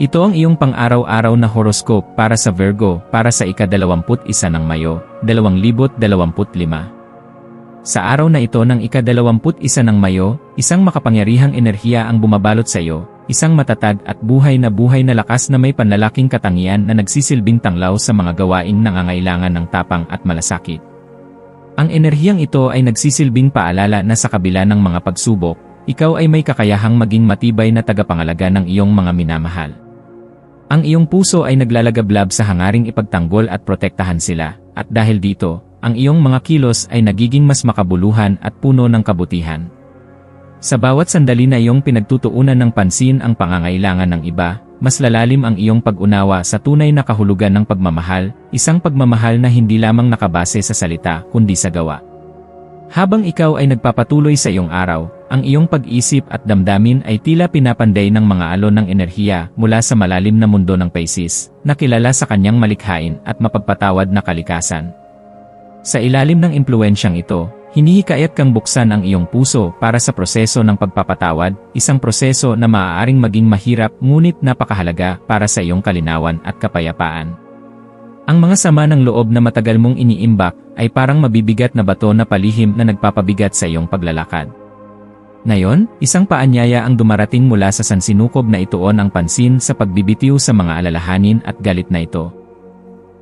Ito ang iyong pang-araw-araw na horoscope para sa Virgo para sa ika-21 ng Mayo, 2025. Sa araw na ito ng ika-21 ng Mayo, isang makapangyarihang enerhiya ang bumabalot sa iyo, isang matatag at buhay na buhay na lakas na may panlalaking katangian na nagsisilbing tanglaw sa mga gawaing nangangailangan ng tapang at malasakit. Ang enerhiyang ito ay nagsisilbing paalala na sa kabila ng mga pagsubok, ikaw ay may kakayahang maging matibay na tagapangalaga ng iyong mga minamahal. Ang iyong puso ay naglalagablab sa hangaring ipagtanggol at protektahan sila, at dahil dito, ang iyong mga kilos ay nagiging mas makabuluhan at puno ng kabutihan. Sa bawat sandali na iyong pinagtutuunan ng pansin ang pangangailangan ng iba, mas lalalim ang iyong pag-unawa sa tunay na kahulugan ng pagmamahal, isang pagmamahal na hindi lamang nakabase sa salita kundi sa gawa. Habang ikaw ay nagpapatuloy sa iyong araw, ang iyong pag-isip at damdamin ay tila pinapanday ng mga alon ng enerhiya mula sa malalim na mundo ng Pisces, na kilala sa kanyang malikhain at mapagpatawad na kalikasan. Sa ilalim ng impluensyang ito, hinihikayat kang buksan ang iyong puso para sa proseso ng pagpapatawad, isang proseso na maaaring maging mahirap ngunit napakahalaga para sa iyong kalinawan at kapayapaan. Ang mga sama ng loob na matagal mong iniimbak ay parang mabibigat na bato na palihim na nagpapabigat sa iyong paglalakad. Ngayon, isang paanyaya ang dumarating mula sa sansinukob na ituon ang pansin sa pagbibitiw sa mga alalahanin at galit na ito.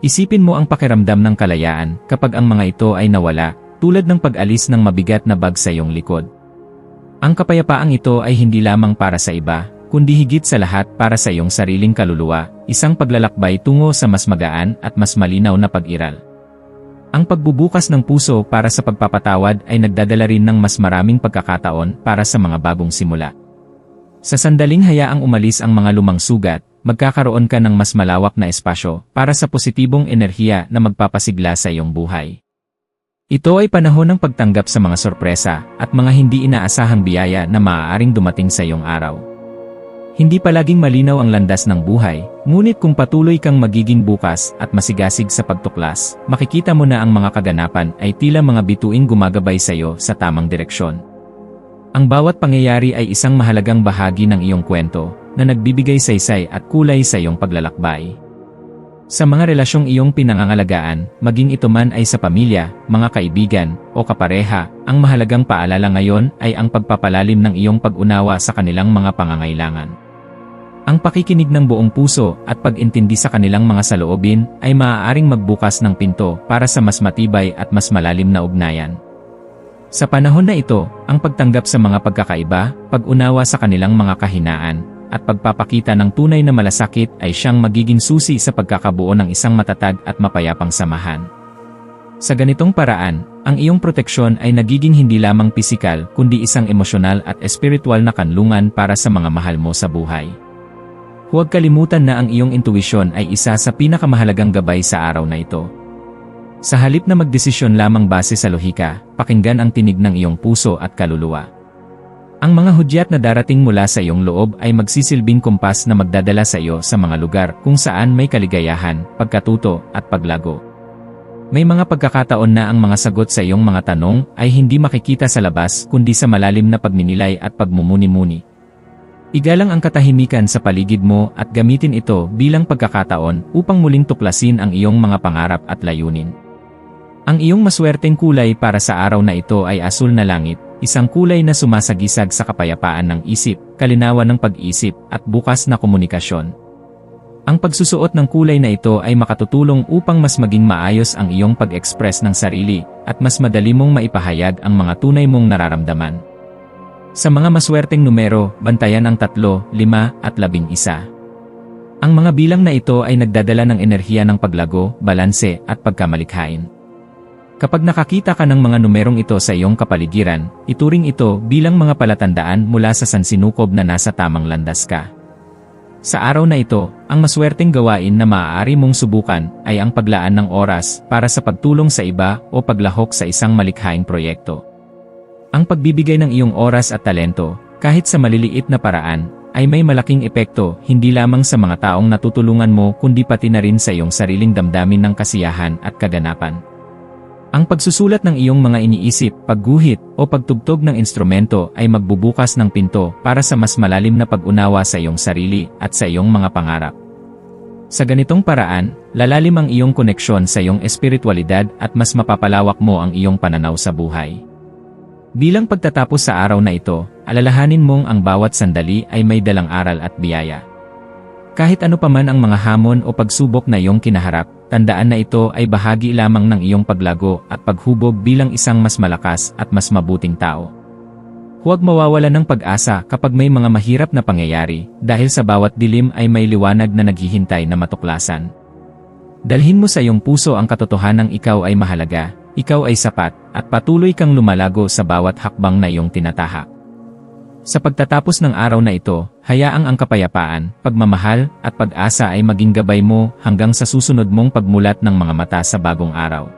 Isipin mo ang pakiramdam ng kalayaan kapag ang mga ito ay nawala, tulad ng pag-alis ng mabigat na bag sa iyong likod. Ang kapayapaang ito ay hindi lamang para sa iba, kundi higit sa lahat para sa iyong sariling kaluluwa, isang paglalakbay tungo sa mas magaan at mas malinaw na pag-iral. Ang pagbubukas ng puso para sa pagpapatawad ay nagdadala rin ng mas maraming pagkakataon para sa mga bagong simula. Sa sandaling hayaang umalis ang mga lumang sugat, magkakaroon ka ng mas malawak na espasyo para sa positibong enerhiya na magpapasigla sa iyong buhay. Ito ay panahon ng pagtanggap sa mga sorpresa at mga hindi inaasahang biyaya na maaaring dumating sa iyong araw. Hindi palaging malinaw ang landas ng buhay, ngunit kung patuloy kang magiging bukas at masigasig sa pagtuklas, makikita mo na ang mga kaganapan ay tila mga bituing gumagabay sa iyo sa tamang direksyon. Ang bawat pangyayari ay isang mahalagang bahagi ng iyong kwento na nagbibigay saysay at kulay sa iyong paglalakbay. Sa mga relasyong iyong pinangangalagaan, maging ito man ay sa pamilya, mga kaibigan, o kapareha, ang mahalagang paalala ngayon ay ang pagpapalalim ng iyong pag-unawa sa kanilang mga pangangailangan. Ang pakikinig ng buong puso at pag-intindi sa kanilang mga saloobin ay maaaring magbukas ng pinto para sa mas matibay at mas malalim na ugnayan. Sa panahon na ito, ang pagtanggap sa mga pagkakaiba, pag-unawa sa kanilang mga kahinaan, at pagpapakita ng tunay na malasakit ay siyang magiging susi sa pagkakabuo ng isang matatag at mapayapang samahan. Sa ganitong paraan, ang iyong proteksyon ay nagiging hindi lamang pisikal kundi isang emosyonal at espiritual na kanlungan para sa mga mahal mo sa buhay. Huwag kalimutan na ang iyong intuwisyon ay isa sa pinakamahalagang gabay sa araw na ito. Sa halip na magdesisyon lamang base sa lohika, pakinggan ang tinig ng iyong puso at kaluluwa. Ang mga hudyat na darating mula sa iyong loob ay magsisilbing kumpas na magdadala sa iyo sa mga lugar kung saan may kaligayahan, pagkatuto, at paglago. May mga pagkakataon na ang mga sagot sa iyong mga tanong ay hindi makikita sa labas kundi sa malalim na pagninilay at pagmumuni-muni. Igalang ang katahimikan sa paligid mo at gamitin ito bilang pagkakataon upang muling tuklasin ang iyong mga pangarap at layunin. Ang iyong maswerteng kulay para sa araw na ito ay asul na langit, isang kulay na sumasagisag sa kapayapaan ng isip, kalinawan ng pag-isip, at bukas na komunikasyon. Ang pagsusuot ng kulay na ito ay makatutulong upang mas maging maayos ang iyong pag-express ng sarili, at mas madali mong maipahayag ang mga tunay mong nararamdaman. Sa mga maswerteng numero, bantayan ang 3, 5 at 11. Ang mga bilang na ito ay nagdadala ng enerhiya ng paglago, balanse at pagkamalikhain. Kapag nakakita ka ng mga numerong ito sa iyong kapaligiran, ituring ito bilang mga palatandaan mula sa sansinukob na nasa tamang landas ka. Sa araw na ito, ang maswerteng gawain na maaari mong subukan ay ang paglaan ng oras para sa pagtulong sa iba o paglahok sa isang malikhaing proyekto. Ang pagbibigay ng iyong oras at talento, kahit sa maliliit na paraan, ay may malaking epekto hindi lamang sa mga taong natutulungan mo kundi pati na rin sa iyong sariling damdamin ng kasiyahan at kaganapan. Ang pagsusulat ng iyong mga iniisip, pagguhit, o pagtugtog ng instrumento ay magbubukas ng pinto para sa mas malalim na pag-unawa sa iyong sarili at sa iyong mga pangarap. Sa ganitong paraan, lalalim ang iyong koneksyon sa iyong espiritualidad at mas mapapalawak mo ang iyong pananaw sa buhay. Bilang pagtatapos sa araw na ito, alalahanin mong ang bawat sandali ay may dalang aral at biyaya. Kahit ano paman ang mga hamon o pagsubok na iyong kinaharap, tandaan na ito ay bahagi lamang ng iyong paglago at paghubog bilang isang mas malakas at mas mabuting tao. Huwag mawawala ng pag-asa kapag may mga mahirap na pangyayari dahil sa bawat dilim ay may liwanag na naghihintay na matuklasan. Dalhin mo sa iyong puso ang katotohanang ikaw ay mahalaga, ikaw ay sapat, at patuloy kang lumalago sa bawat hakbang na iyong tinatahak. Sa pagtatapos ng araw na ito, hayaang ang kapayapaan, pagmamahal, at pag-asa ay maging gabay mo hanggang sa susunod mong pagmulat ng mga mata sa bagong araw.